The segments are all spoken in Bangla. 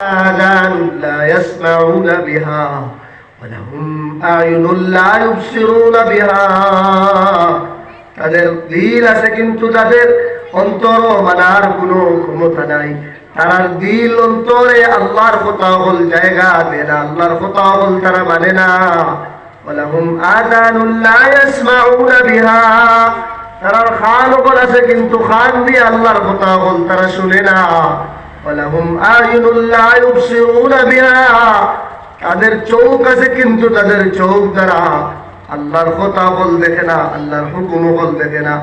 آذان لا يسمعون بها ولهم أعين لا يبصرون بها তাদের দিল আছে কিন্তু তাদের অন্তর মানার কোনো ক্ষমতা নাই তার দিল অন্তরে আল্লাহর কথা হল জায়গা দেয় না আল্লাহর কথা হল তারা মানে না ولهم آذان لا يسمعون بها তারার খান ওপর আছে কিন্তু খান দিয়ে আল্লাহর কথা হল তারা শুনে না ولهم أعين لا يبصرون بها তাদের চোখ আছে কিন্তু তাদের চোখ দ্বারা আল্লাহর কথা বল দেখে না আল্লাহর হুকুম বল দেখে না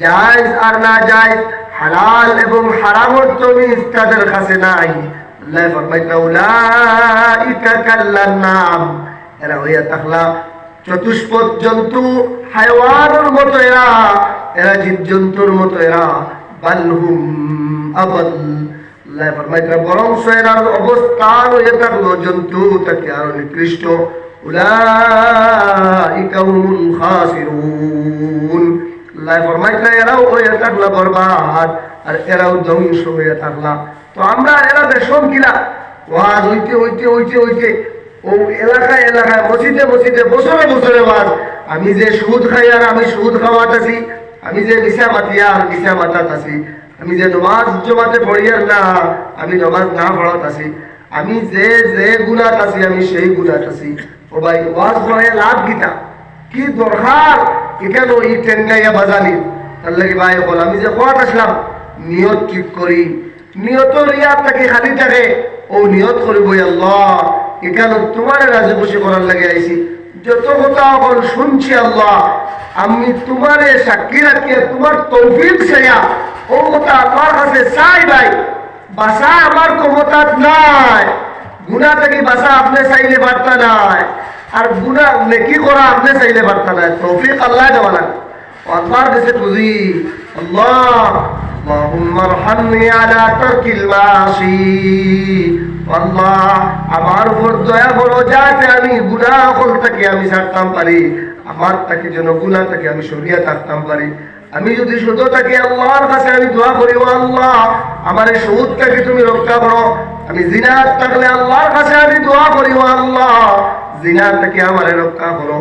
জায়েজ আর না জায়েজ হালাল এবং হারামত তমিজ তাদের কাছে নাই আল্লাহ ফরমাইতে উলাইকা কাল্লান নাম এরা হইয়া থাকলা চতুষ্পদ জন্তু হায়ওয়ানের মতো এরা এরা জীব জন্তুর মতো এরা বালহুম আবাল আল্লাহ ফরমাইতে বরং এরার অবস্থান হয়ে থাকল জন্তু তাকে আরও নিকৃষ্ট। উলাইকা হুমুল খাসিরুন। আল্লাহ ফরমাইতে এরাও হয়ে থাকলা বরবাদ, আর এরাও ধ্বংস হয়ে থাকলা তো আমরা এরা দেশম কিনা? ওয়াজ হইতে হইতে হইতে হইতে, ও এলাকায় এলাকায়, মসজিদে মসজিদে, বছরে বছরে ওয়াজ। আমি যে সুদ খাই আর আমি সুদ খাওয়াতেছি, আমি যে মিশা মাতিয়া আর মিশা মাতাতাছি। আমি যে নমাজ জমাতে পড়িয়ার না, আমি নমাজ না পড়াত আছি, আমি যে যে গুণাত আছি, আমি সেই গুণাত আছি। ও ভাই, ওয়াজ লাভ গীতা কি দরকার? কেন ই টেন্ডাইয়া বাজালি। তার লাগে ভাই, বল, আমি যে কোয়াত আসলাম? নিয়ত ঠিক করি। নিয়ত রিয়াত থাকে, খালি থাকে। ও নিয়ত করিব আল্লাহ। এখান তোমার রাজি খুশি করার লাগে আইছি। যত কথা বল শুনছি আল্লাহ, আমি তোমারে সাক্ষী রাখিয়া, তোমার তৌফিক সেয়া ও কথা আমার কাছে চাই ভাই বাসা আমার ক্ষমতাত নাই গুণা থেকে বাসা আপনি চাইলে পারতা নাই আর গুণা নেকি করা আপনি চাইলে পারতা নাই তৌফিক আল্লাহ দেওয়া লাগে আল্লাহর কাছে বুঝি আল্লাহ اللهم ارحمني على ترك المعاصي আল্লাহ আমার উপর দয়া করো যাতে আমি গুনাহ থেকে আমি ছাড়তাম পারি আমার তাকে যেন গুনাহ থেকে আমি সরিয়ে থাকতাম পারি আমি যদি শুধু থাকি আল্লাহর কাছে, আমি দোয়া করি, ও আল্লাহ, আমার এই সবুজ থেকে তুমি রক্ষা করো। আমি জিনাত থাকলে আল্লাহর কাছে আমি দোয়া করি, ও আল্লাহ, জিনাত থেকে আমার রক্ষা করো।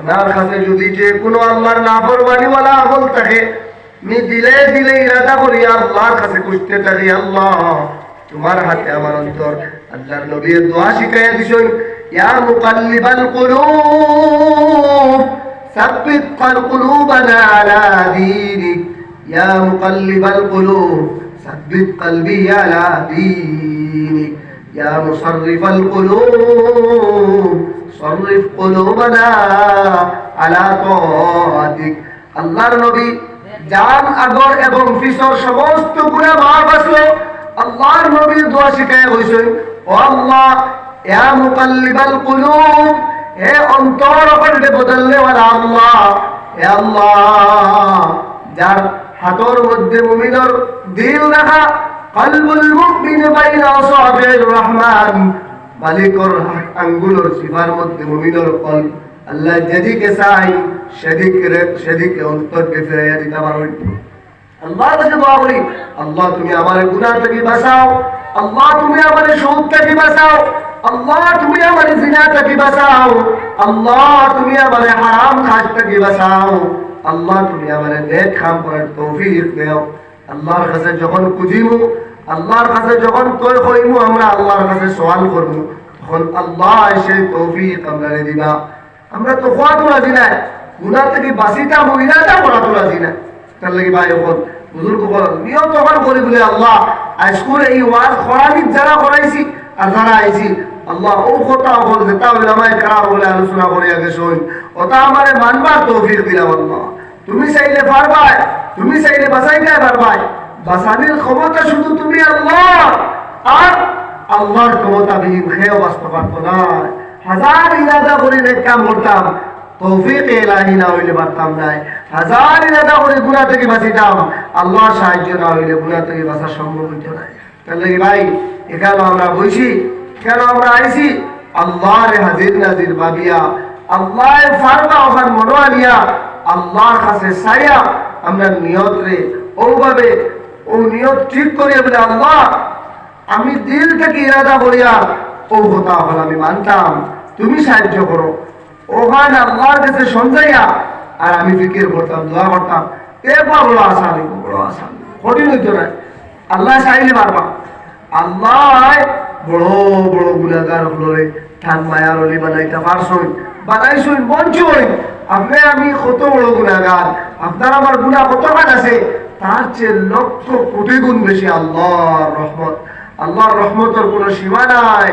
আমার কাছে যদি যে কোনো আল্লাহর নাফরমানিওয়ালা আমল থাকে, আমি দিলে দিলে ইরাদা করি, আল্লাহর কাছে খুঁজতে থাকি, আল্লাহ, তোমার হাতে আমার অন্তর। আল্লাহর নবীর দোয়া শিখাইয়া দিছেন, ইয়া মুকাল্লিবাল কুলুব ثبت قلوبنا على دينك يا مقلب القلوب ثبت قلبي على دينك يا مصرف القلوب صرف قلوبنا على طاعتك আল্লাহর নবী জান আগর এবং ফিসর সমস্ত গুণা মাফ আসলো আল্লাহর নবীর দোয়া শিখায় হইছেন ও আল্লাহ ইয়া মুকাল্লিবাল কুলুব হে অন্তর করে বদলনে ওয়ালা আল্লাহ, হে আল্লাহ। যার হাতর মধ্যে মুমিনের দিল রাখা, কলবুল মুমিন বাইনা আসাবির রহমান। মালিকর আঙ্গুলের সিফার মধ্যে মুমিনের কলব। আল্লাহ যেদিকে চাই, সেদিকে সেদিকে অন্তরকে ফিরাইয়া দিতে পারবেন। আল্লাহ কাছে দোয়া করি, আল্লাহ তুমি আমার গুনাহ থেকে বাঁচাও। আল্লাহ তুমি আমার সুদ থেকে বাঁচাও। আল্লাহ তুমি আমার জিনা থেকে বাঁচাও। আল্লাহ তুমি আমার হারাম কাজ থেকে বাঁচাও। আল্লাহ তুমি আমার নেক কাম করার তৌফিক দাও। আল্লাহর কাছে যখন খুঁজিমু, আল্লাহর কাছে যখন কই কইমু আমরা আল্লাহর কাছে সওয়াল করব তখন আল্লাহ সেই তৌফিক আমরা দিবা। আমরা তো খোয়া তো রাজি গুণা থেকে বাঁচিটা মহিলাটা করা তো রাজি না তার লাগি ভাই নিয়ম তখন করি বলে আল্লাহ আজকুর এই ওয়াজ যারা করাইছি আর যারা আইছি, আল্লাহ ও কথা আমায় কারা বলে আলোচনা করে আগে শোন। ওটা আমারে মানবার তৌফিক দিলাম আল্লাহ। তুমি চাইলে পারবাই, তুমি চাইলে বাঁচাইতে পারবাই। বাঁচানির ক্ষমতা শুধু তুমি আল্লাহ। আর আল্লাহর ক্ষমতা বিহীন খেয়েও বাঁচতে পারতো না। হাজার ইরাদা করে কাম করতাম তৌফিক এলাহি না হইলে পারতাম নাই। হাজার ইরাদা করে গুণা থেকে বাঁচিতাম। আল্লাহর সাহায্য না হইলে গুণা থেকে বাঁচা সম্ভব হইতো না তাহলে ভাই, এখানে আমরা বইছি কেন আমরা আইছি, আল্লাহর হাজির নাজির ভাবিয়া, আল্লাহর ফারবা ওখান মনোয়ালিয়া আল্লাহর কাছে সাইয়া আমরা নিয়ত রে ওভাবে, ও নিয়ত ঠিক করিয়া বলে, আল্লাহ, আমি দিল থেকে ইরাদা করিয়া ও কথা হল আমি মানতাম। তুমি সাহায্য করো। ওখানে আল্লাহর কাছে সঞ্জাইয়া আর আমি ফিকির করতাম দোয়া করতাম। এরপর বড় আশা নেই বড় আশা কঠিন হইতো না। আল্লাহ চাইলে পারবা। আল্লাহ বড় বড় গুণাগার হলরে ঠান মায়ার অলি বানাইতে পারছই বানাইছই মঞ্চই আপনি আমি কত বড় গুণাগার। আপনার আমার গুণা কত কাজ আছে? তার চেয়ে লক্ষ কোটি গুণ বেশি আল্লাহর রহমত। আল্লাহর রহমতের কোনো সীমা নাই।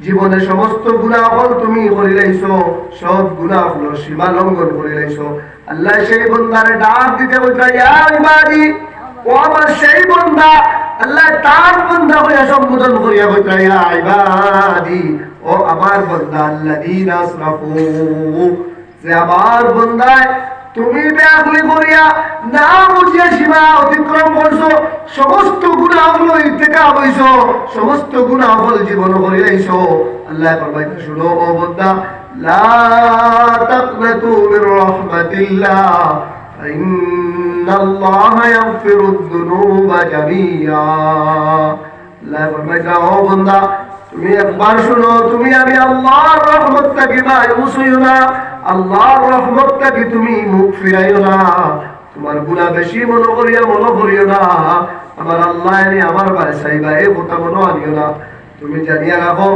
জীবনে সমস্ত গুনাহ হল তুমি করিলাইছো সব গুনাহ হলো সীমা লঙ্ঘন করিলাইছো আল্লাহ সেই বন্দারে ডাক দিতে ইবাদি ও আমার সেই আল্লাহ তার হইয়া সম্বোধন করিয়া ও আমার বন্দা আসরাফু যে আমার তুমি বেআলি করিয়া না বুঝিয়া সীমা অতিক্রম করছ সমস্ত গুণা হলো ইন্তেকা হইছ সমস্ত গুণা হল জীবন করিয়াইছ আল্লাহ ফরমাই শুনো ও বন্দা, লা তাকনাতু মির রাহমাতিল্লাহ ইন্নাল্লাহ ইয়াগফিরুদ যুনুবা জামিয়া। আল্লাহ ফরমাই ও বন্দা, তুমি একবার শুনো, তুমি আমি আল্লাহর রহমত থেকে ভাই উসিও না আল্লাহর রহমত থেকে তুমি মুখ ফিরাইও না, তোমার গুণা বেশি মনে করিয়া মনে করিও না, আমার আল্লাহ এনে আমার বাড়ি চাইবা, এই কথা মনে আনিও না। তুমি জানিয়া রাখো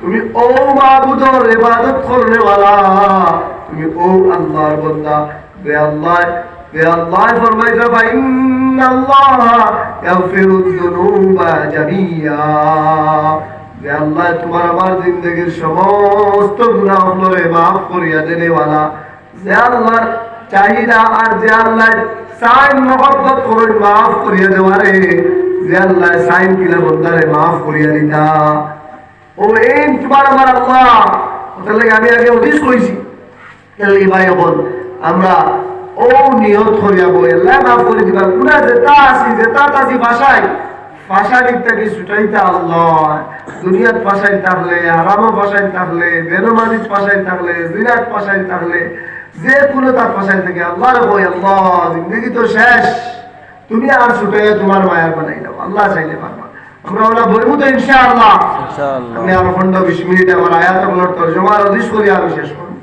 তুমি ও মাবুদর ইবাদত করনে ওয়ালা তুমি ও আল্লাহর বান্দা। বে আল্লাহ বে আল্লাহ, ফরমাইছে, ফাইন আল্লাহ ইয়াগফিরুদ যুনুবা জামিয়া। বে আল্লাহ, তোমার আমার জিন্দগির সমস্ত গুনাহগুলোরে মাফ করিয়া দেনে ওয়ালা যে আল্লাহর চাহিদা আর যে আল্লাহ সাইন মহব্বত করে মাফ করিয়া দেওয়ারে, যে আল্লাহ সাইন কিলা বন্দারে মাফ করিয়া দিতা। ও এই তোমার আমার আল্লাহ লাগে আমি আগে অধিস কইছি এই ভাই বল আমরা ও নিয়ত করিয়া বই আল্লাহ মাফ করে পুরা আসি ভাষায় ছুটাইতে আল্লাহ। ভাষায় থাকলে আরামও থাকলে থাকলে জিরাত থাকলে যে কোনো তার থেকে আল্লাহর বই আল্লাহ জিন্দগি তো শেষ। তুমি আর ছুটাইয়া তোমার মায়ার বানাই দাও আল্লাহ চাইলে পারবা। আমরা ওরা বলব তো ইনশাআল্লাহ। আমি আমার খন্ড বিশ মিনিট আমার আয়াত আপনার তর্জমার অধিস করি আমি শেষ করব।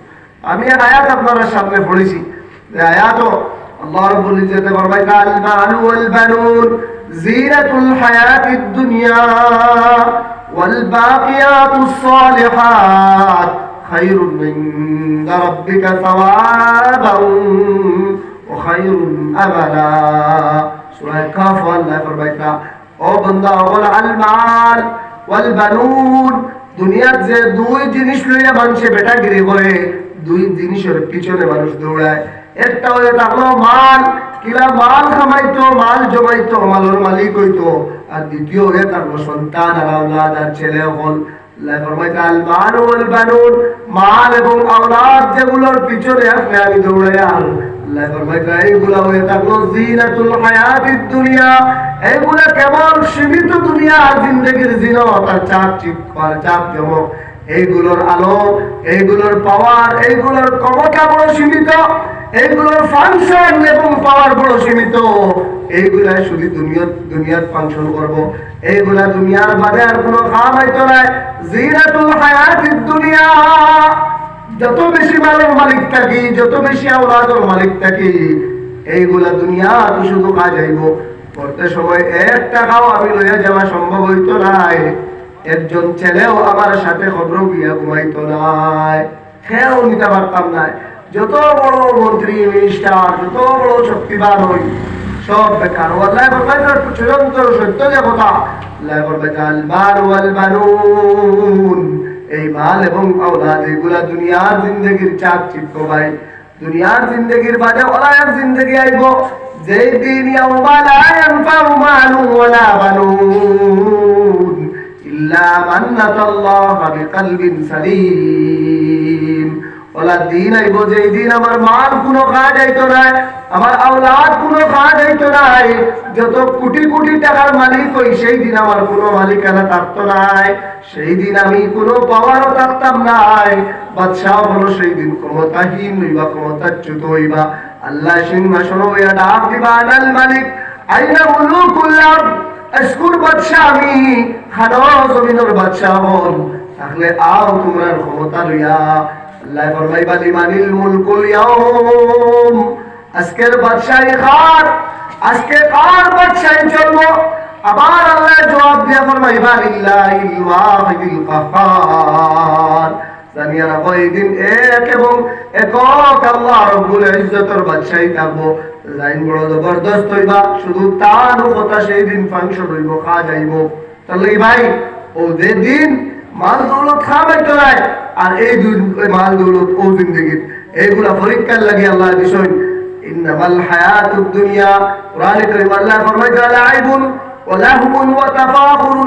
আমি এক আয়াত আপনার সামনে পড়েছি। যে আয়াত আল্লাহ ইজ্জত ফরমায় ওয়াল বানুন, জিনাতুল হায়াতিদ দুনিয়া, ওয়াল বাকিয়াতুস সালিহাত, খায়রুন রাব্বিকা খায়রুন আমালা সূরা কাফ আল্লাহ ফরমায় ও বান্দা ওয়াল আল মাল ওয়াল বানুন, দুনিয়ার যে দুই জিনিস লইয়া মানুষে বেটাগিরি করে দুই জিনিসের পিছনে মানুষ দৌড়ায়। একটা থাকল মাল, কিলা মাল মাল জমাইতো মালিক হইতো। আর দ্বিতীয় হয়ে থাকল সন্তান আর আর ছেলে হল। দুনিয়া। এইগুলা কেবল সীমিত দুনিয়া জিন্দগির জিনত, আর চাপ চিপ আর চাপ জমক। এইগুলোর আলো এইগুলোর পাওয়ার এইগুলোর ক্ষমতা বড় সীমিত, এইগুলোর ফাংশন এবং পাওয়ার বড় সীমিত। এইগুলা শুধু দুনিয়া দুনিয়ার ফাংশন করব। এইগুলা দুনিয়ার বাদে আর কোনো কাম হইতো না। জিনাতুল হায়াতিদ দুনিয়া। যত বেশি মালের মালিক থাকি, যত বেশি আওলাদের মালিক থাকি, এইগুলা দুনিয়া তো শুধু কাজ আইব করতে সময় এক টাকাও আমি লইয়া যাওয়া সম্ভব হইতো নাই। একজন ছেলেও আমার সাথে খবর গিয়া ঘুমাইতো নাই। খেয়েও নিতে পারতাম না যত বড় মন্ত্রী মিনিস্টার যত বড় শক্তিবান হই, সব বেকার। আল্লাহ ফরমাইতে চিরন্তর সত্য যে কথা আল্লাহ ফরমাইতে আল মাল ওয়াল বানুন। এই মাল এবং আওলাদ এগুলা দুনিয়ার জিন্দগির চাক চিত্ত ভাই। দুনিয়ার জিন্দগির বাদে ওলায়ের জিন্দগি আইব। যেই দিন ইয়াউমা লা ইয়ানফাউ মালুন ওয়ালা বানুন। সেই দিন আমি কোনো নাই সেই দিন হইবা, ক্ষমতাচ্যুত হইবা। আল্লাহ সিংহাসন ডাক দিবা মালিক, আইনা আজকুর বাদশাহ আমি খানো জমিনের বাদশাহ হন তাহলে আও তোমরা ক্ষমতা লইয়া, আল্লাহ মুলকুল ইয়াউম আজকের বাদশাহী আজকে কার বাদশাহী আবার আল্লাহ জবাব দিয়া ফরমাইবা লিল্লাহিল ওয়াহিদিল কাহ্হার জানিয়া রাখো, এই দিন এক এবং একক আল্লাহ রব্বুল ইজ্জতের বাদশাহী থাকব। লাইন বড় জবরদস্ত হইবা শুধু তার কথা সেই দিন ফাংশন হইব খা যাইব তাহলে ভাই ও যে দিন মাল দৌলত খাবাইতো নাই আর এই দুই ওই মাল দৌলত ও জিন্দগি এইগুলা পরীক্ষার লাগে আল্লাহ বিষয় ইন্নামাল হায়াতুদ দুনিয়া কোরআনে কারীম আল্লাহ ফরমাইছে লাইবুন ولهو وتفاخر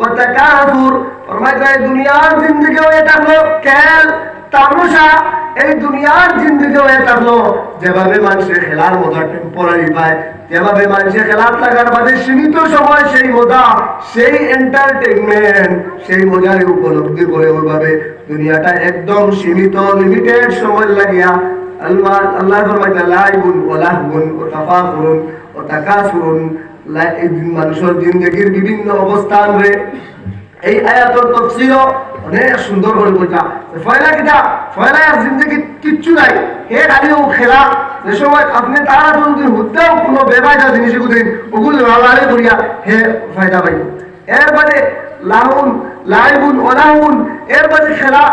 وتكاثر ফরমাইছে এই দুনিয়ার জিন্দগি হয়ে থাকলো খেল তামাশা এই দুনিয়ার জিন্দগি হয়ে থাকল। যেভাবে মানুষের খেলার মজা টেম্পোরারি পায়, যেভাবে মানুষের খেলার লাগার মাঝে সীমিত সময় সেই মজা, সেই এন্টারটেইনমেন্ট সেই মজার উপলব্ধি করে ওইভাবে দুনিয়াটা একদম সীমিত লিমিটেড সময় লাগিয়া আল্লাহ আল্লাহ ফরমাইতে লাইবুন ওয়া লাহবুন ওয়া তাফাখুরুন ওয়া তাকাসুরুন। লা- এই মানুষের জিন্দগির বিভিন্ন অবস্থান রে। এই আয়াতর তফসির অনেক সুন্দর করে বলতা ফয়লা কিটা ফয়লা আর জিন্দগি কিচ্ছু নাই। হে খালি ও খেলা, যে সময় আপনি তারা যদি হুদ্দাও কোনো বেবাইদা জিনিস গুদিন ওগুলো লালালে করিয়া হে ফায়দা পাইব এর বাদে লাহুন, লাইবুন, ওলাহুন, এর বাদে খেলা,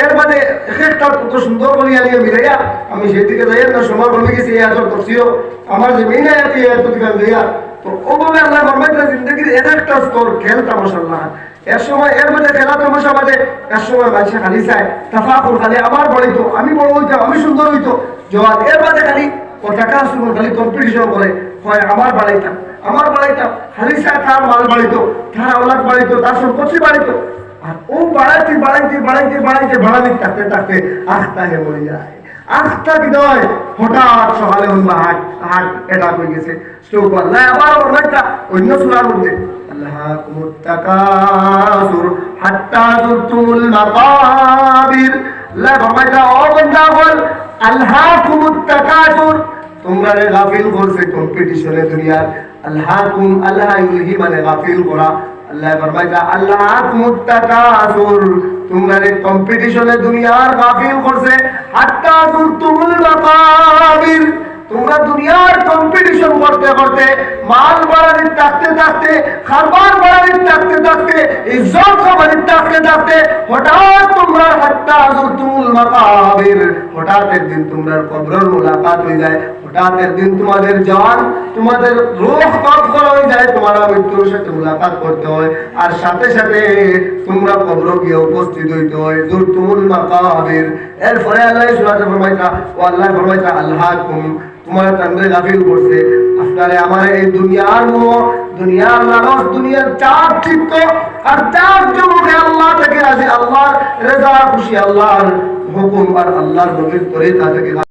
এর এক একটা কত সুন্দর করিয়া নিয়ে মিলাইয়া আমি সেদিকে যাই না সময় কমে গেছে এই আয়াতর তফসির আমার যে মেইন আয়াত এই আয়াত তো ওভাবে আল্লাহ ফরমাইতে জিন্দগির এক একটা স্তর খেল তামাশা না এর সময় এর মধ্যে খেলা তামাশা বাদে এর সময় মানুষে খালি চায়, তাফাকুর খালি আমার বড়িতো আমি বড় হইতাম, আমি সুন্দর হইতো জবাব, এর বাদে খালি ও টাকা শুনুন খালি কম্পিটিশন করে হয় আমার বাড়াইতাম আমার বাড়াইতাম। খালি চায় তার মাল বাড়িতো তার আওলাদ বাড়িতো তার সম্পত্তি বাড়িতো আর ও বাড়াইতে বাড়াইতে বাড়াইতে বাড়াইতে বাড়াইতে থাকতে থাকতে হে মরে যায়। কি নয় হঠাৎ সকালে হইবা হাট হাট এটা হয়ে গেছে। স্ট্রোক আল্লাহ আবার অনেকটা অন্য সুরার মধ্যে। বল তোমরা গাফিল করছে কম্পিটিশনে দুনিয়ার। আল্লাহকুম আল্লাহ ইউহি মানে গাফিল করা। আল্লাহ ফরমাইতা আল্লাহকুমুত তাকাসুর তোমরা কম্পিটিশনে দুনিয়ার গাফিল করছে, হাত্তা যুরতুমুল মাকাবির। তোমরা দুনিয়ার কম্পিটিশন করতে করতে, মাল বাড়ানি থাকতে থাকতে খাবার বাড়ানি থাকতে থাকতে ইজ্জত খাবারি থাকতে থাকতে হঠাৎ তোমরা হাত্তা যুরতুমুল মাকাবির। হঠাৎ একদিন তোমরা কবরের মুলাকাত হয়ে যায় হঠাৎ একদিন তোমাদের জান তোমাদের রোহ তৎ করা হয়ে যায় তোমারা মৃত্যুর সাথে মুলাকাত করতে হয়। আর সাথে সাথে তোমরা কবর গিয়ে উপস্থিত হইতে হয়। যুরতুমুল মাকাবির। এরপরে আল্লাহ সুরাতে ফরমাইতা, ও আল্লাহ ফরমাইতা আল্লাহকুম তোমার তান্দ্রে গাফিল করছে। আপনারে আমার এই দুনিয়ার মোহ দুনিয়ার লালস দুনিয়ার চার চিত্ত, আর চার চমুখে আল্লাহ থেকে আছে আল্লাহর রেজা খুশি, আল্লাহর হুকুম, আর আল্লাহর নবীর তরিকা থেকে